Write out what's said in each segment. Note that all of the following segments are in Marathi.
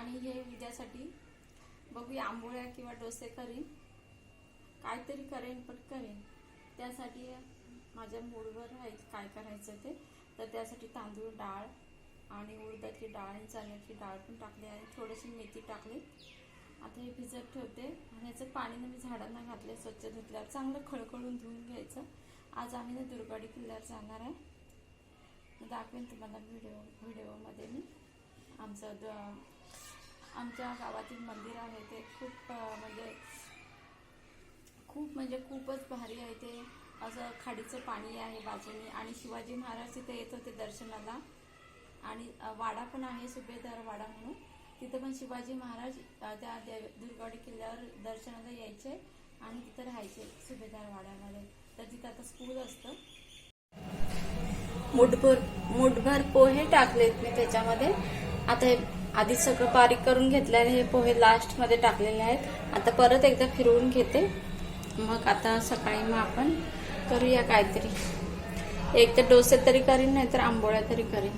आणि हे उद्यासाठी बघूया आंबोळ्या किंवा डोसे करीन. काहीतरी करेन पण करेन. त्यासाठी माझ्या मूडवर आहे काय करायचं ते. तर त्यासाठी तांदूळ डाळ आणि उडदाची डाळ आणि चण्याची डाळ पण टाकली आणि थोडीशी मेथी टाकली. आता हे भिजत ठेवते. आणि याचं पाणीनं मी झाडांना घातले स्वच्छ धुतल्यावर. चांगलं खळखळून धुवून घ्यायचं. आज आम्ही ना दुर्गाडी किल्ल्यावर जाणार आहे. दाखवेन तुम्हाला व्हिडिओ व्हिडिओमध्ये मी. आमचं द आमच्या गावातील मंदिर आहे ते खूप म्हणजे खूप म्हणजे खूपच भारी आहे ते. असं खाडीचं पाणी आहे बाजूने आणि शिवाजी महाराज तिथे येत होते दर्शनाला. आणि वाडा पण आहे सुभेदार वाडा म्हणून. तिथं पण शिवाजी महाराज त्या देव दुर्गावडी किल्ल्यावर दर्शनाला यायचे आणि तिथं राहायचे सुभेदार वाड्यामध्ये. तर तिथं आता स्कूल असतं. मुठभर मुठभर पोहे टाकलेत मी त्याच्यामध्ये. आता हे आधी सगळं बारीक करून घेतल्याने हे पोहे लास्टमध्ये टाकलेले आहेत. आता परत एकदा फिरवून घेते. मग आता सकाळी मग आपण करूया काहीतरी. एक तर डोसे तरी करीन नाही तर आंबोळ्या तरी करीन.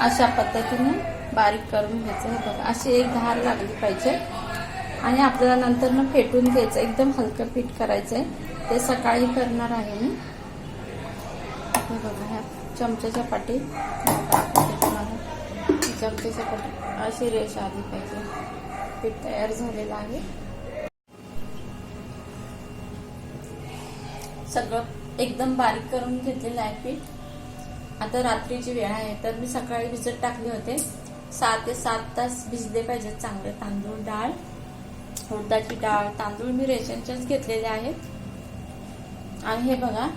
अशा पद्धतीने बारीक करून घ्यायचं हे बघा. अशी एक धार लागली पाहिजे. आणि आपल्याला नंतर ना फेटून घ्यायचं. एकदम हलकं पीठ करायचंय. ते सकाळी करणार आहे मी. बघा ह्या चमच्याच्या पाठी चमच्याच्या पाठी अशी रेष आली पाहिजे. पीठ तयार झालेलं आहे. सगळं एकदम बारीक करून घेतलेलं आहे पीठ. आता रात्रीची वेळ आहे तर मी सकाळी भिजत टाकले होते. सहा ते सात तास भिजले पाहिजेत चांगले तांदूळ डाळ. उडदाची डाळ तांदूळ मी रेशनच्याच घेतलेले आहेत. आणि हे बघा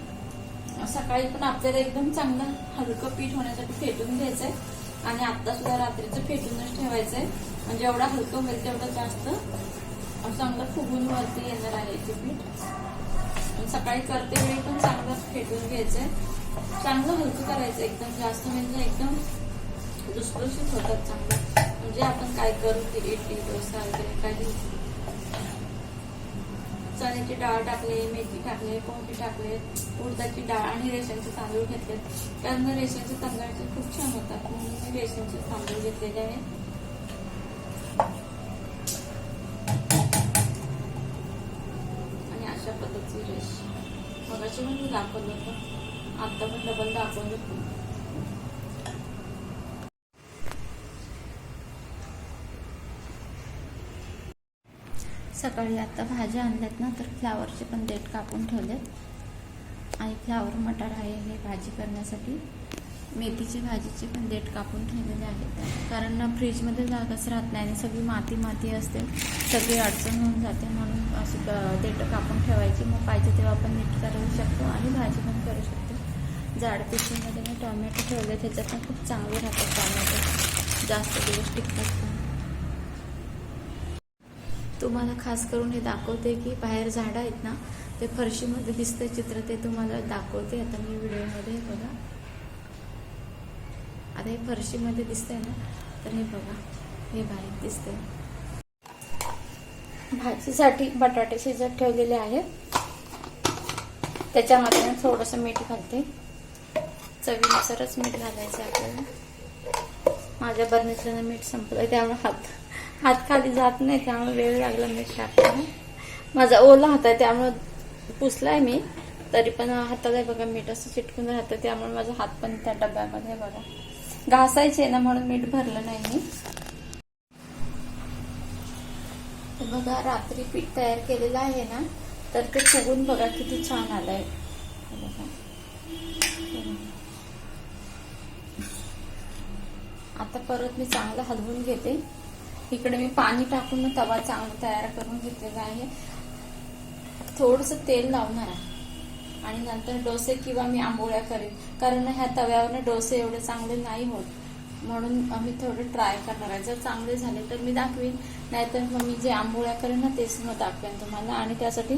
सकाळी पण आपल्याला एकदम चांगलं हलकं पीठ होण्यासाठी फेटून घ्यायचंय. आणि आता सुद्धा रात्रीचं फेटूनच ठेवायचंय. म्हणजे एवढा हलकं होईल तेवढं जास्त चांगलं फुगून वरती येणार आहे ते पीठ. आणि सकाळी करते वेळी पण चांगलं फेटून घ्यायचंय. चांगलं हलकं करायचं एकदम जास्त म्हणजे एकदम दुसपशीत होतात चांगलं. म्हणजे आपण काय करू ते इडली डोसा वगैरे काही चण्याची डाळ टाकले मेथी टाकले पोहटी टाकले उडदाची डाळ आणि रेशनचे तांदूळ घेतले कारण रेशनचे तांदळाचे खूप छान होतात. म्हणून मी रेशनचे तांदूळ घेतलेले आहेत. आणि अशा पद्धतीची रेश. मगाशी पण मी दाखवलं होतं. आता पण डबल दाखवलं सकाळी आता भाज्या आणल्यात ना तर फ्लावरचे पण देठ कापून ठेवलेत. आणि फ्लावर मटार आहे हे भाजी करण्यासाठी. मेथीची भाजीचे पण देठ कापून ठेवलेले आहेत कारण ना फ्रीजमध्ये जागाच राहत नाही आणि सगळी माती माती असते. सगळी अडचण होऊन जाते म्हणून अशी देठं कापून ठेवायची. मग पाहिजे तेव्हा आपण नीट करू शकतो आणि भाजी पण करू शकतो. जाड पिशवीमध्ये मी टोमॅटो ठेवले त्याच्यात पण खूप चांगले राहतात टोमॅटो. जास्त दिवस टिकतात. तुम्हाला खास करून हे दाखवते की बाहेर झाडं आहेत ना ते फरशीमध्ये दिसतं चित्र ते तुम्हाला दाखवते. आता मी व्हिडिओमध्ये बघा. आता हे फरशीमध्ये दिसतंय ना तर हे बघा. हे बारीक दिसतंय. भाजीसाठी बटाटे शिजत ठेवलेले आहेत त्याच्यामध्ये ना थोडंसं मीठ घालते. चवीनुसारच मीठ घालायचं आहे आपल्याला. माझ्या बरणीतलं मीठ संपलं त्यामुळे हात हात खाली जात नाही त्यामुळे वेळ लागला मी टाकायला माझा ओला हात आहे त्यामुळे पुसलाय मी. तरी पण हाताला बघा मीठ असं चिटकून राहतं त्यामुळे माझा हात पण त्या डब्यामध्ये बघा. घासायचे ना म्हणून मीठ भरलं नाही मी. तर बघा रात्री पीठ तयार केलेलं आहे ना तर ते फुगून बघा किती छान आलंय. आता परत मी चांगलं हलवून घेते. इकडे मी पाणी टाकून तवा चांगला तयार करून घेतलेला आहे. थोडस तेल लावणार आहे. आणि नंतर डोसे किंवा मी आंबोळ्या करेन. कारण ह्या तव्यावर डोसे एवढे चांगले नाही होत. म्हणून मी थोडं ट्राय करणार आहे. जर चांगले झाले तर मी दाखवीन. नाहीतर मग मी जे आंबोळ्या करेन ना तेच मग दाखवेन तुम्हाला. आणि त्यासाठी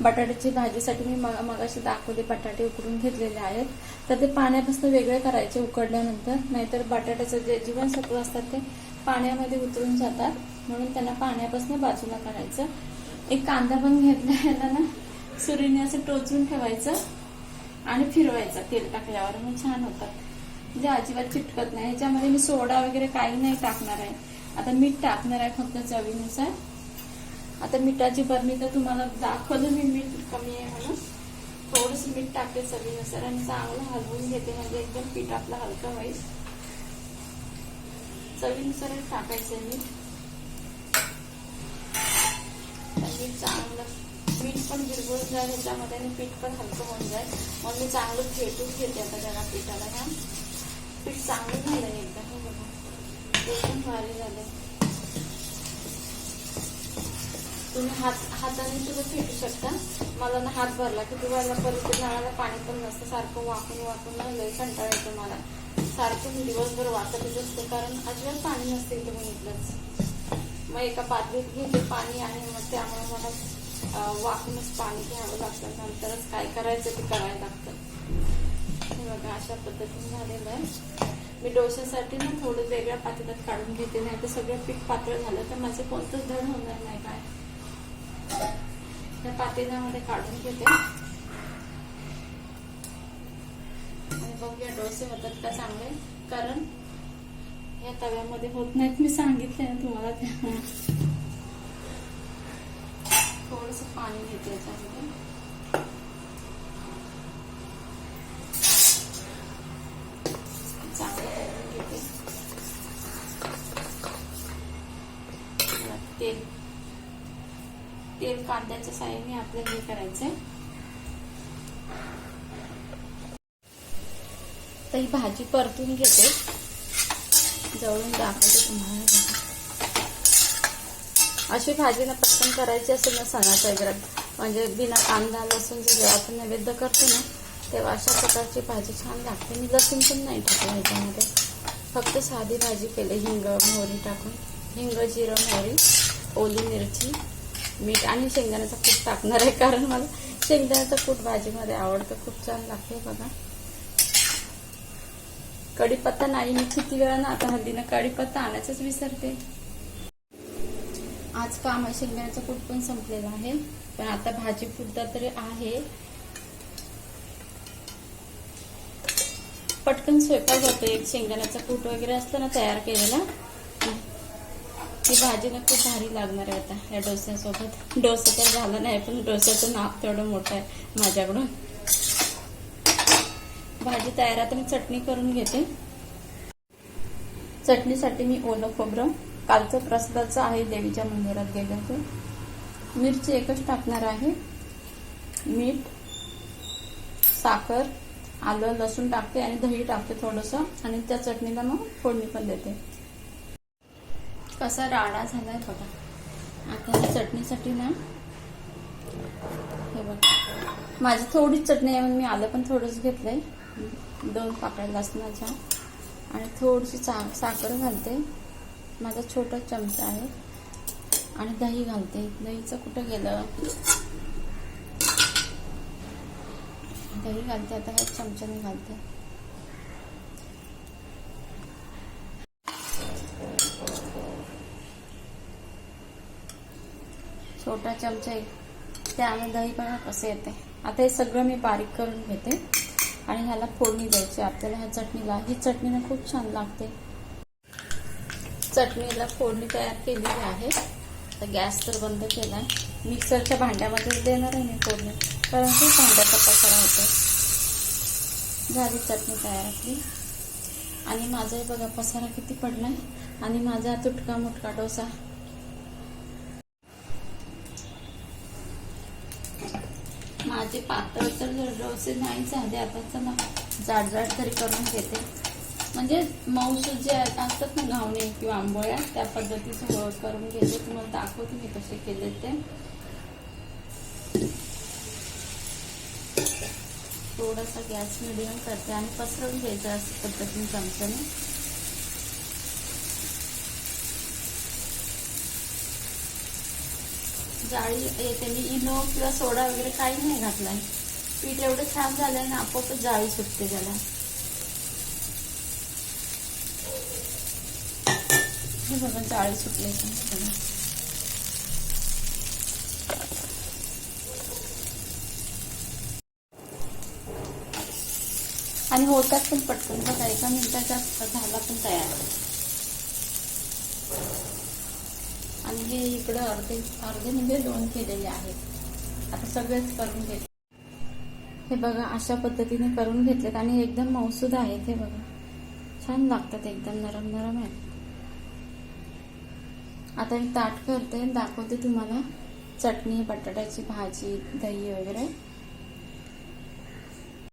बटाट्याची भाजीसाठी मी मग मगाशी दाखवले बटाटे उकडून घेतलेले आहेत. तर ते पाण्यापासून वेगळे करायचे उकडल्यानंतर. नाहीतर बटाट्याचं जे जीवनसत्व असतात ते पाण्यामध्ये उतरून जातात. म्हणून त्यांना पाण्यापासून बाजूला करायचं एक कांदा पण घेतला याला ना सुरीने असं टोचून ठेवायचं आणि फिरवायचं तेल टाकल्यावर. मग छान होतात म्हणजे अजिबात चिटकत नाही. ह्याच्यामध्ये मी सोडा वगैरे काही नाही टाकणार आहे. आता मीठ टाकणार आहे फक्त चवीनुसार. आता मिठाची बरणी तर तुम्हाला दाखवलं मी मीठ कमी आहे म्हणून. थोडंसं मीठ टाकते चवीनुसार आणि चांगलं हलवून घेते. म्हणजे एकदम पीठ आपलं हलकं होईल. चवीनुसार टाकायचं मी. आणि चांगलं मीठ पण बिरगुळ जाईल ह्याच्यामध्ये आणि पीठ पण हलकं होऊन जाईल. मग मी चांगलं फेटून घेते आता त्याला पिठाला ह्या पीठ चांगलं झालंय एकदा हे बघा एकदम भारी झालंय. तुम्ही हात हाताने सुद्धा फेटू शकता. मला ना हात भरला की तुम्हाला परत नळाला पाणी पण नसतं. सारखं वाकून वाकून ना लय कंटाळ येतो मला. सारखं मी दिवसभर वाचतच असते कारण अजिबात पाणी नसते इथे बघितलंच. मग एका पातळीत घेते पाणी आणि मग त्यामुळे मला वाकूनच पाणी घ्यावं लागतं. नंतरच काय करायचं ते करायला लागतं. हे बघा अशा पद्धतीने झालेलं आहे. मी डोश्यासाठी ना थोडं वेगळ्या पातळ्यात काढून घेते. नाही तर सगळं पीठ पातळ झालं तर माझं कोणतंच धड होणार नाही काय त्या पातेल्यामध्ये काढून घेते आणि बघूया डोसे होतात का चांगले. कारण या तव्यामध्ये होत नाहीत. मी सांगितले ना तुम्हाला थोडस पाणी घेते याच्यामध्ये. चांगलं घेते. तेल. तेल कांद्याच्या साह्याने आपल्याला हे करायचंय. तर ही भाजी परतून घेते. जवळून दाखवते तुम्हाला. अशी भाजी ना पटकन करायची असेल ना सणाच्या वगैरे. म्हणजे बिना कांदा लसूण जेव्हा आपण नैवेद्य करतो ना तेव्हा अशा प्रकारची भाजी छान लागते. मी लसूण पण नाही टाकलं ह्याच्यामध्ये. फक्त साधी भाजी केली हिंग मोहरी टाकून. हिंग जिरं मोहरी ओली मिरची मीठ आणि शेंगदाण्याचा कूट टाकणार आहे. कारण मला शेंगदाण्याचा कूट भाजीमध्ये आवडतं. खूप छान लागते बघा. कढीपत्ता नाही मी किती वेळा ना आता हल्दीनं कढीपत्ता आणायचंच विसरते. आज काम आहे शेंगदाण्याचा कूट पण संपलेला आहे. पण आता भाजी पुरता तरी आहे. पटकन स्वयंपाक होतो एक शेंगदाण्याचा कूट वगैरे असतं ना तयार केलेला. ही भाजी ना खूप भारी लागणार आहे आता या डोस्यासोबत. डोसा तर झाला नाही पण डोस्याचं नाप तेवढं मोठं आहे माझ्याकडून. भाजी तयार आता मी चटणी करून घेते. चटणीसाठी मी ओलं खोबरं कालचं प्रसादाचं आहे देवीच्या मंदिरात गेलं ते मिरची एकच टाकणार आहे. मीठ साखर आलं लसूण टाकते आणि दही टाकते थोडंसं आणि त्या चटणीला मग फोडणी पण देते. कसा राडा झालाय थोडा आता चटणीसाठी ना हे बघ. माझी थोडीच चटणी आहे म्हणून मी आलं पण थोडंच घेतलंय. दोन पाकळ्या लसणाच्या आणि थोडीशी चा साखर घालते. माझा छोटा चमचा आहे. आणि दही घालते. दहीचं कुठं गेलं? दही घालते. आता ह्या चमच्याने घालते. छोटा चमचा एक त्याने दही पण कसं येते? आता हे सगळं मी बारीक करून घेते. आणि ह्याला फोडणी द्यायची आपल्याला ह्या चटणीला ही चटणीनं खूप छान लागते. चटणीला फोडणी तयार केलेली आहे. तर गॅस तर बंद केलाय. मिक्सरच्या भांड्यामध्येच देणार आहे मी फोडणी कारण भांड्याचा पसारा होतो झाली चटणी तयार आपली. आणि माझा बघा पसारा किती पडला आहे आणि माझा तुटका मुटका डोसा माझे पातळ तर डोसे नाही झाले आता चला जाड जाड तरी करून घेते. म्हणजे मऊसूद जे असतात ना घावणे किंवा आंबोळ्या त्या पद्धतीचं करून घेते. तुम्हाला दाखवते मी कसे केले ते. थोडासा गॅस मिडियम करते आणि पसरवून घ्यायचं असं पद्धतीने चमच्याने. जाळी त्यांनी इनो किंवा सोडा वगैरे काही नाही घातलाय. पीठ एवढं छान झालंय ना आपोआपच जाळी सुटते त्याला. हे बघा जाळी सुटली आणि होतात पण पटकन. बघा एका मिनिटाचा झाला पण तयार आणि हे इकडं अर्धे अर्धे म्हणजे दोन केलेले आहेत. आता सगळेच करून घेतले हे बघा अशा पद्धतीने करून घेतलेत आणि एकदम मौसूद आहेत हे बघा. छान लागतात एकदम नरम नरम आहेत. आता मी ताट करते दाखवते तुम्हाला. चटणी बटाट्याची भाजी दही वगैरे.